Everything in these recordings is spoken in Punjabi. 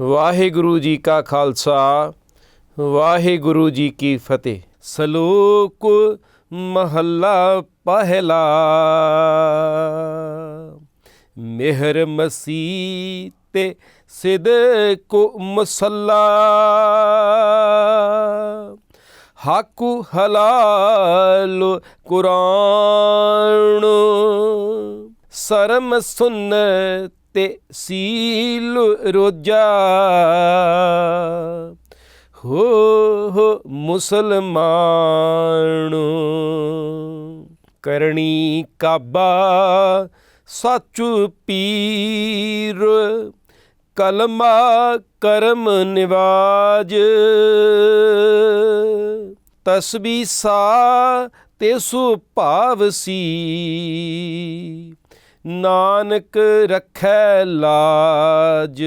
ਵਾਹਿਗੁਰੂ ਜੀ ਕਾ ਖਾਲਸਾ, ਵਾਹਿਗੁਰੂ ਜੀ ਕੀ ਫਤਿਹ। ਸ਼ਲੋਕ ਮਹੱਲਾ ਪਹਿਲਾ, ਮਿਹਰ ਮਸੀ ਤੇ ਸਿਦਕ ਮਸੱਲਾ। ਹਾਕੂ ਹਲਾਲ ਕੁਰਾਨ, ਸਰਮ ਸੁਨਤ ਤੇ ਸੀਲ ਰੋਜਾ। ਹੋ ਹੋ ਮੁਸਲਮਾਨ, ਕਰਨੀ ਕਾਬਾ ਸੱਚੂ ਪੀਰ, ਕਲਮਾ ਕਰਮ ਨਿਵਾਜ। ਤਸਬੀ ਸਾ ਤੇ ਸੁਭਾਵ ਸੀ। ਨਾਨਕ ਰੱਖੈ ਲਾਜ।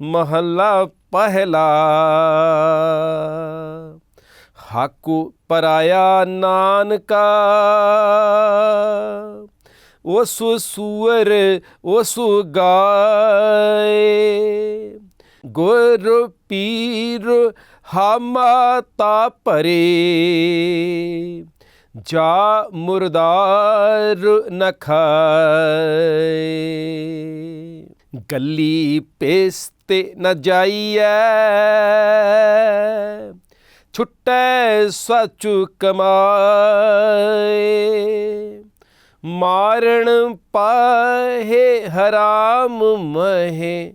ਮਹੱਲਾ ਪਹਿਲਾ। ਹਾਕੂ ਪਰਾਇਆ ਨਾਨਕਾ। ਉਸ ਸੂਰ ਉਸ ਗਾਏ। ਗੁਰ ਪੀਰ ਹਮਾਤਾ ਪਰੇ ਜਾ ਮੁਰਦਾਰ ਨ ਖਾਏ। ਗੱਲੀ ਪੇਸਤੇ ਨ ਜਾਈਐ। ਛੁੱਟੈ ਸਚੁ ਕਮਾਏ। ਮਾਰਨ ਪਾਹੇ ਹਰਾਮ ਮਹੇ,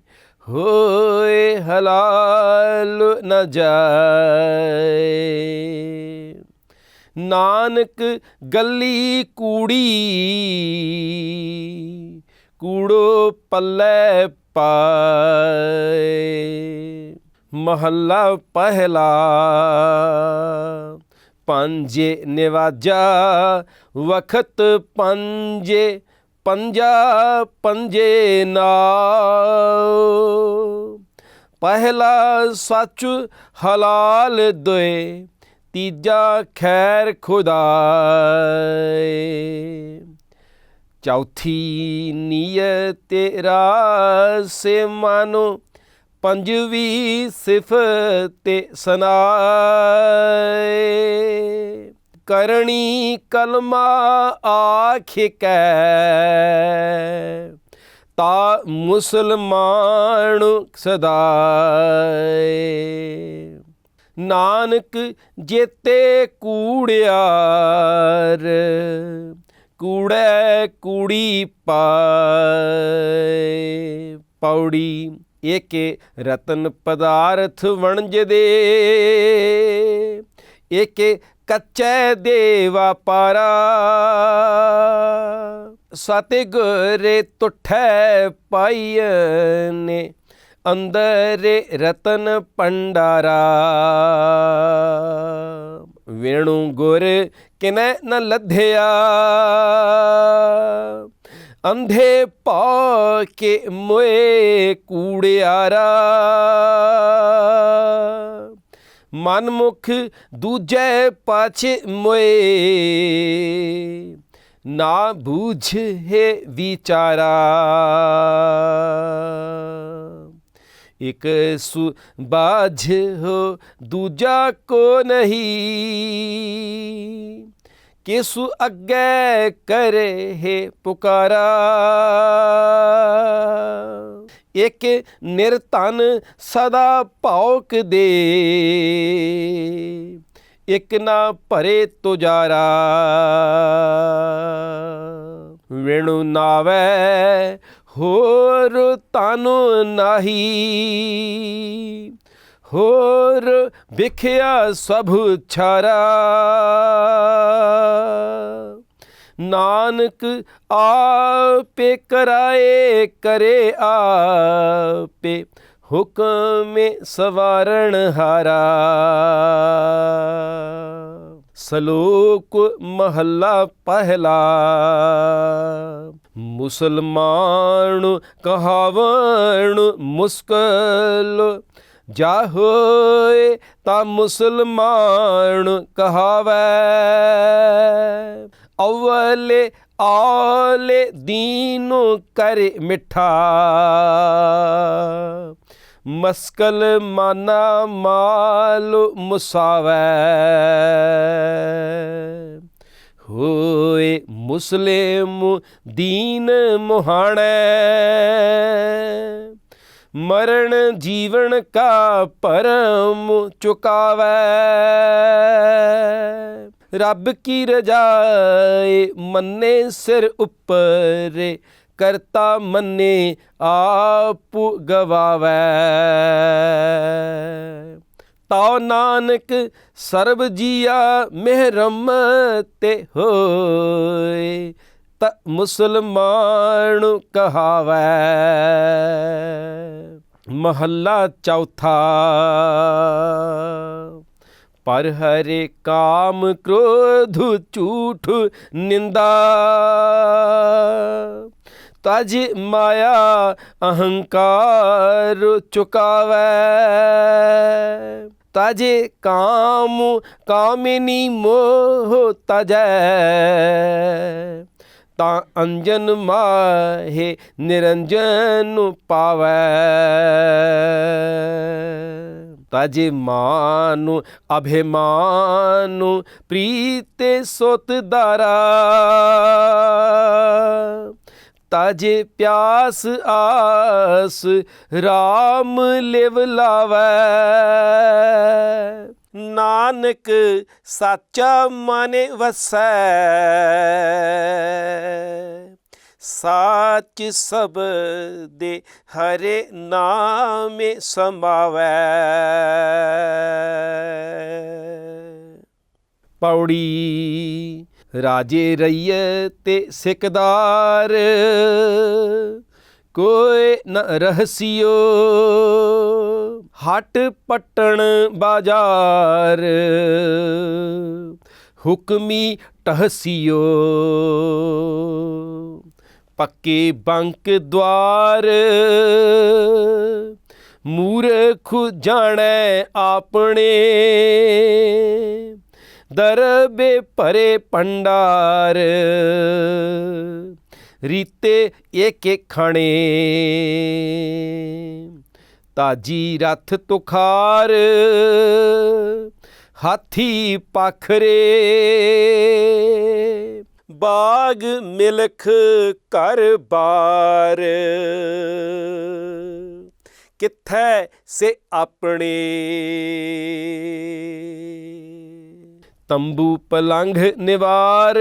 ਹੋਏ ਹਲਾਲ ਨ ਜਾਏ। ਨਾਨਕ ਗੱਲੀ ਕੂੜੀ, ਕੂੜੋ ਪੱਲੇ ਪਾਏ। ਮਹੱਲਾ ਪਹਿਲਾ, ਪੰਜੇ ਨਿਵਾਜਾ, ਵਖਤ ਪੰਜੇ, ਪੰਜਾ ਪੰਜੇ ਨਾਉ। ਪਹਿਲਾ ਸੱਚ ਹਲਾਲ ਦੋਏ ਤੀਜਾ ਖੈਰ ਖੁਦਾਏ। ਚੌਥੀ ਨੀਅਤ ਤੇਰਾ ਸੇ ਮਾਨੋ, ਪੰਜਵੀ ਸਿਫਤ ਸਨਾਏ। ਕਰਨੀ ਕਲਮਾ ਆਖ ਤਾ ਮੁਸਲਮਾਨ ਸਦਾਏ। ਨਾਨਕ ਜੇਤੇ ਕੂੜਿਆਰ, ਕੂੜੈ ਕੂੜੀ ਪਾਏ। ਪੌੜੀ, ਏਕੇ ਰਤਨ ਪਦਾਰਥ ਵਣਜ ਦੇ ਏਕੇ ਕੱਚੈ ਦੇਵਾ ਪਾਰਾ। ਸਤਿ ਗੁਰੇ ਤੁਠੈ ਪਾਈਨੇ ਅੰਦਰ ਰਤਨ ਪੰਡਾਰਾ ਵੇਣੂ ਗੁਰ ਕਿਨੈ ਨ ਲੱਧਿਆ। ਅੰਧੇ ਪਾ ਕੇ ਮੋਏ ਕੂੜਿਆਰਾ। ਮਨਮੁਖ ਦੂਜੇ ਪਾਛੇ ਮੋਏ। ਨਾ ਬੂਝੇ ਵਿਚਾਰਾ। ਇੱਕ ਸੁ ਬਾਝ ਹੋ, ਦੂਜਾ ਕੋ ਨਹੀਂ। ਕਿਸੁ ਅੱਗੇ ਕਰੇ ਹੈ ਪੁਕਾਰਾ। ਇਕ ਨਿਰਤਨ ਸਦਾ ਭੌਕ ਦੇ। ਇਕ ਨਾ ਭਰੇ ਤੁਜਾਰਾ। ਵੇਣੂ ਨਾਵੇ ਹੋਰ ਤਾਨੂ ਨਾਹੀ, ਹੋਰ ਵਿਖਿਆ ਸਭ ਛਾਰਾ। ਨਾਨਕ ਆਪੇ ਕਰਾਏ ਕਰੇ ਆਪੇ, ਹੁਕਮੇ ਸਵਾਰਣ ਹਾਰਾ। ਸ਼ਲੋਕ ਮਹੱਲਾ ਪਹਿਲਾ। ਮੁਸਲਮਾਨ ਕਹਾਵਣ ਮੁਸਕਲ। ਜਾ ਹੋਏ ਤਾਂ ਮੁਸਲਮਾਨ ਕਹਾਵੈ। ਅਵਲੇ ਆਲੇ ਦੀਨੁ ਕਰ ਮਿੱਠਾ। ਮਸਕਲ ਮਾਨਾ ਮਾਲ ਮੁਸਾਵੈ। ਹੋਏ ਮੁਸਲਿਮ ਦੀਨ ਮੁਹਾਣੈ। ਮਰਨ ਜੀਵਨ ਕਾ ਪਰਮ ਚੁਕਾਵੈ। ਰੱਬ ਕੀ ਰਜਾਏ ਮੰਨੇ ਸਿਰ ਉੱਪਰ, ਕਰਤਾ ਮੰਨੇ ਆਪ ਗਵਾਵੈ। ਤਉ ਨਾਨਕ, ਸਰਬ ਜੀਆ ਮਿਹਰਮ ਤੇ ਹੋਏ, ਤ ਮੁਸਲਮਾਨ ਕਹਾਵੈ। ਮਹੱਲਾ ਚੌਥਾ, ਪਰ ਹਰੇ ਕਾਮ ਕ੍ਰੋਧ ਝੂਠ ਨਿੰਦਾ। ਤਜ ਮਾਇਆ ਅਹੰਕਾਰ ਚੁਕਾਵੈ। ਤਜੇ ਕਾਮ ਕਾਮਿਨੀ ਮੋਹ ਤਜੈ ਤਾਂ ਅੰਜਨ ਮਾਹੇ ਨਿਰੰਜਨ ਪਾਵੈ। ਤਜ ਮਾਨੁ ਅਭਿਮਾਨੁ ਪ੍ਰੀਤੇ ਸੁਤ ਦਾਰਾ ਤਾਜੇ ਪਿਆਸ ਆਸ RAM ਲਿਵ ਲਾਵੈ। ਨਾਨਕ ਸਾਚਾ ਮਨ ਵਸੈ। ਸਾਚ ਸਭ ਦੇ ਹਰੇ ਨਾਮੇ ਸਮਾਵੈ। ਪੌੜੀ ਰਾਜੇ ਰਈਏ ਤੇ ਸਿਕਦਾਰ, ਕੋਈ ਨ ਰਹਸੀਓ। ਹਟ ਪਟਣ ਬਾਜ਼ਾਰ, ਹੁਕਮੀ ਟਹਸੀਓ। ਪੱਕੇ ਬੰਕ ਦਵਾਰ, ਮੂਰਖ ਜਾਣੈ ਆਪਣੇ। ਦਰਬੇ ਭਰੇ ਭੰਡਾਰ। ਰੀਤੇ ਏਕੇ ਖਣੇ। ਤਾਜੀ ਰਥ ਤੁਖਾਰ ਹਾਥੀ ਪਖਰੇ। ਬਾਗ ਮਿਲਖ ਘਰ ਬਾਰ। ਕਿੱਥੈ ਸੇ ਆਪਣੇ? ਤੰਬੂ ਪਲੰਘ ਨਿਵਾਰ।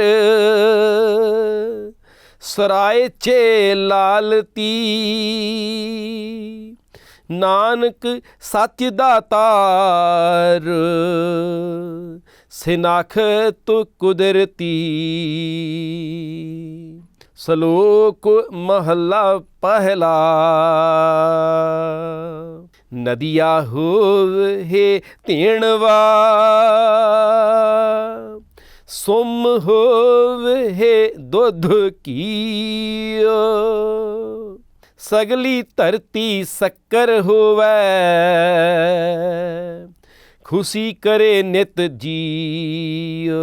ਸਰਾਏ ਚੇ ਲਾਲਤੀ ਨਾਨਕ ਸੱਚ ਦਾਤਾਰ ਸਿਨਾਖਤ ਕੁਦਰਤੀ। ਸ਼ਲੋਕ ਮਹੱਲਾ ਪਹਿਲਾ। ਨਦੀਆ ਹੋਵੇ ਤੀਣਵਾ ਸੁਮ ਹੋਵੇ ਦੁੱਧ ਕੀਓ। ਸਗਲੀ ਧਰਤੀ ਸ਼ੱਕਰ ਹੋਵੇ। ਖੁਸ਼ੀ ਕਰੇ ਨਿਤ ਜੀਓ।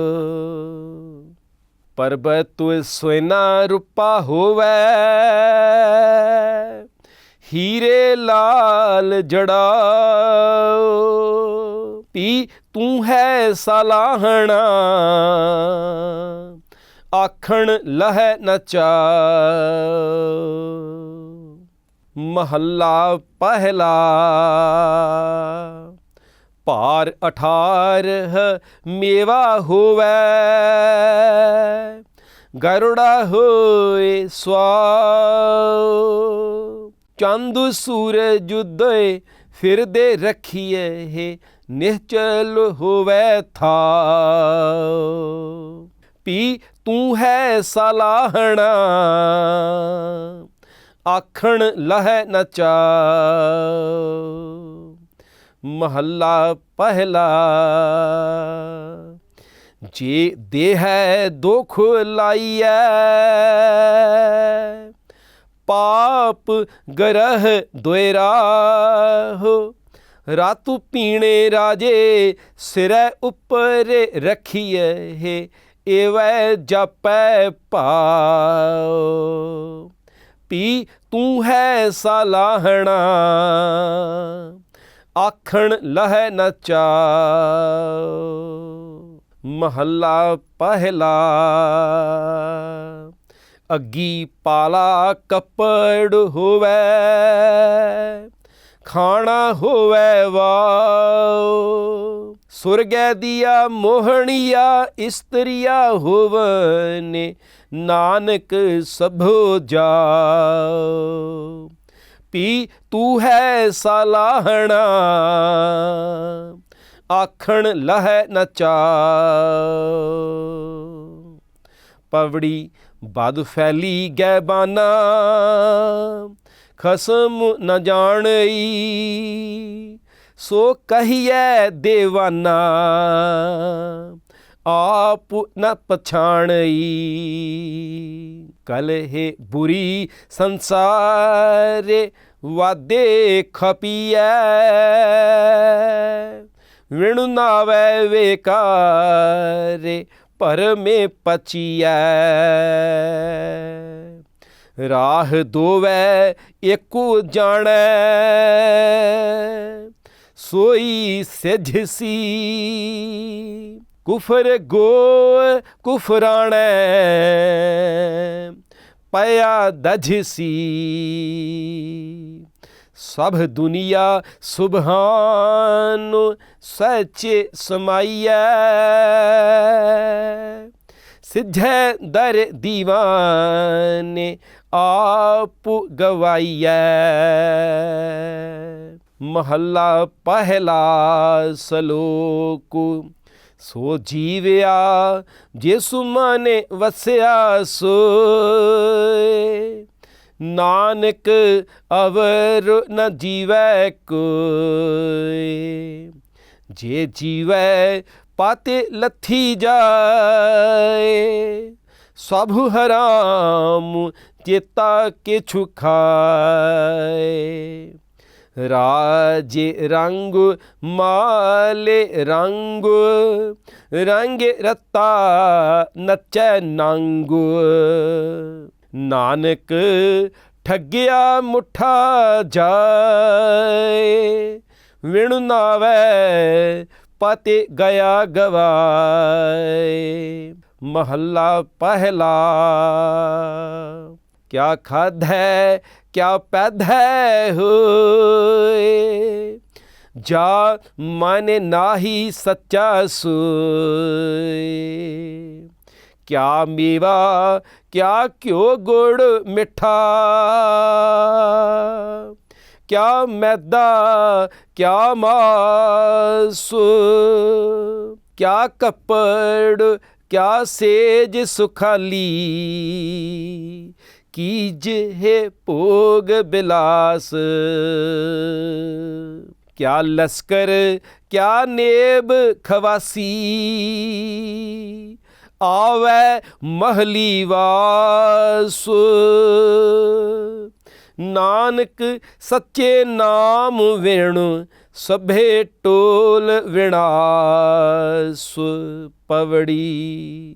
ਪਰਬਤ ਸੋਨਾ ਰੂਪਾ ਹੋਵੇ। ਹੀਰੇ ਲਾਲ ਜੜਾਓ। ਪੀ ਤੂੰ ਹੈ ਸਲਾਹਣਾ। ਆਖਣ, ਲਹਿ ਨਚਾ ਮਹੱਲਾ ਪਹਿਲਾ। ਭਾਰ ਅਠਾਰਹ ਮੇਵਾ ਹੋਵੇ। ਗਰੁੜਾ ਹੋਏ ਸਵਾਉ ਚੰਦ ਸੂਰਜ ਉਦਏ ਫਿਰਦੇ ਰਖੀਏ ਹੈ ਨਿਹਚਲ ਹੋਵੇ ਥਾ। ਪੀ ਤੂੰ ਹੈ ਸਲਾਹਣਾ, ਆਖਣ ਲਹਿ ਨਚਾ ਮਹੱਲਾ ਪਹਿਲਾ, ਜੇ ਦੇਹ ਦੁਖ ਲਾਈਐ ਪਾਪ ਗਰਹ ਦੁਇਰਾ ਹੋ ਰਾਤੂ ਪੀਣੇ ਰਾਜੇ ਸਿਰੈ ਉੱਪਰ ਰਖੀਏ ਹੈ, ਏਵੈ ਜਪੈ ਪਾਉ ਪੀ ਤੂੰ ਹੈ ਸਲਾਹਣਾ, ਆਖਣ ਲਹਿ ਨ ਮਹੱਲਾ ਪਹਿਲਾ। ਅੱਗੀ ਪਾਲਾ ਕੱਪੜ ਹੋਵੇ, ਖਾਣਾ ਹੋਵੇ ਵਾਓ। ਸੁਰਗੈ ਦੀਆ ਮੋਹਣੀਆ ਇਸਤਰੀਆ ਹੋਵਨੇ, ਨਾਨਕ ਸਭੋ ਜਾਓ। ਪੀ ਤੂੰ ਹੈ ਸਲਾਹਣਾ, ਆਖਣ ਲਹਿ ਨ ਪਵੜੀ ਬਦ ਫੈਲੀ ਗੈਬਾਨਾ, ਖਸਮ ਨ ਜਾਣਈ। ਸੋ ਕਹੀਐ ਦੇਵਾਨਾ, ਆਪ ਨ ਪਛਾਣਈ। ਕਲਹਿ ਬੁਰੀ ਸੰਸਾਰੇ ਵਾਦੇ ਖਪੀਐ। ਵਿਣੁ ਨਾਵੇ ਵੇਕਾਰੇ ਪਰਮੇ ਪਚੀਐ। ਰਾਹ ਦੋਵੈ ਏਕੋ ਜਾਣੈ। ਸੋਈ ਸਿਜਸੀ ਕੁਫਰ ਗੋ ਕੁਫਰਾਣੈ। ਪਿਆ ਦਜਸੀ ਸਭ ਦੁਨੀਆ ਸੁਭਾਨ ਸੱਚ ਸਮਾਈਐ। ਸਿੱਧੇ ਦਰ ਦੀਵਾਨ ਆਪ ਗਵਾਈਐ। ਮਹੱਲਾ ਪਹਿਲਾ ਸਲੋਕ, ਸੋ ਜੀਵਿਆ ਜਿਸੁ ਮਨੇ ਵਸਿਆ ਸੋਏ। ਨਾਨਕ ਅਵਰ ਨ ਜੀਵੈ ਕੋਈ। ਜੇ ਜੀਵੈ ਪਾਤੇ ਲੱਥੀ ਜਾਏ, ਸਭ ਹਰਾਮ ਚੇਤਾ ਕਿਛੁ ਖਾਏ। ਰਾਜੇ ਰੰਗ ਮਾਲੇ ਰੰਗ ਰੰਗ ਰਤਾ ਨਚੈ ਨੰਗ। ਨਾਨਕ ਠੱਗਿਆ ਮੁਠਾ ਜਾਏ, ਵਿਣੁ ਨਾਵੇ ਪਤੇ ਗਿਆ ਗਵਾਏ। ਮਹੱਲਾ ਪਹਿਲਾ, ਕਿਆ ਖਾਧੈ, ਕਿਆ ਪੈਦ ਹੈ ਹੋਏ। ਜਾ ਮਨ ਨਾਹੀ ਸੱਚਾ ਸੋਏ। ਕਿਆ ਮੇਵਾ, ਕਿਆ ਘਿਓ ਗੁੜ ਮਿੱਠਾ? ਕਿਆ ਮੈਦਾ, ਕਿਆ ਮਾਸ? ਕਿਆ ਕੱਪੜ, ਕਿਆ ਸੇਜ ਸੁਖਾਲੀ? ਕੀਜ ਹੈ ਭੋਗ ਬਿਲਾਸ? ਕਿਆ ਲਸਕਰ, ਕਿਆ ਨੇਬ ਖਵਾਸੀ? ਆਵੇ ਮਹਲੀ ਵਾਸ। ਨਾਨਕ ਸੱਚੇ ਨਾਮ ਵਿਣੁ ਸਭੇ ਟੋਲ ਵਿਣਾਸ। ਪਵੜੀ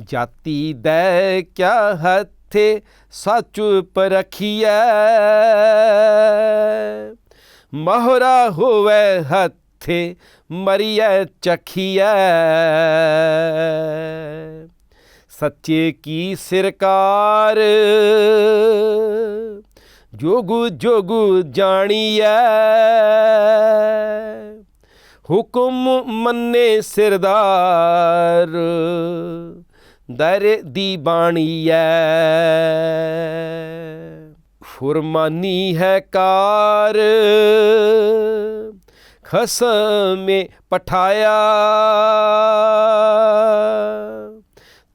ਜਾਤੀ ਦੈ ਕਿਆ ਹੱਥੇ ਸੱਚ ਪਰਖੀਐ। ਮਹਰਾ ਹੋਵੇ ਹੱਥੇ ਮਰੀਐ, ਚਖੀਐ। ਸੱਚੇ ਕੀ ਸਿਰਕਾਰ? ਜੋਗੂ ਜੋਗੂ ਜਾਣੀਐ। ਹੁਕਮ ਮੰਨੇ ਸਿਰਦਾਰ, ਦਰ ਦੀ ਬਾਣੀ ਬਾਣੀਐ। ਫੁਰਮਾਨੀ ਹੈ ਕਾਰ। ਖਸਮੇ ਪਠਾਇਆ।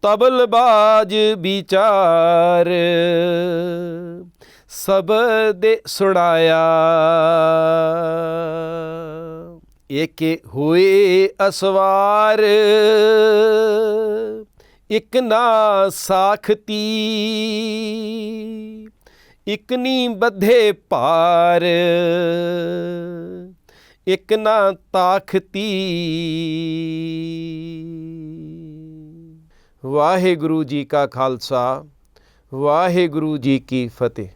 ਤਬਲਬਾਜ ਵਿਚਾਰ ਸਬਦ ਸੁਣਾਇਆ। ਏਕੇ ਹੋਏ ਅਸਵਾਰ, ਇਕ ਨਾ ਸਾਖਤੀ, ਇਕ ਨੀ ਬੱਧੇ ਪਾਰ ਇਕ ਨਾ ਤਾਖਤੀ। ਵਾਹਿਗੁਰੂ ਜੀ ਕਾ ਖਾਲਸਾ ਵਾਹਿਗੁਰੂ ਜੀ ਕੀ ਫਤਿਹ।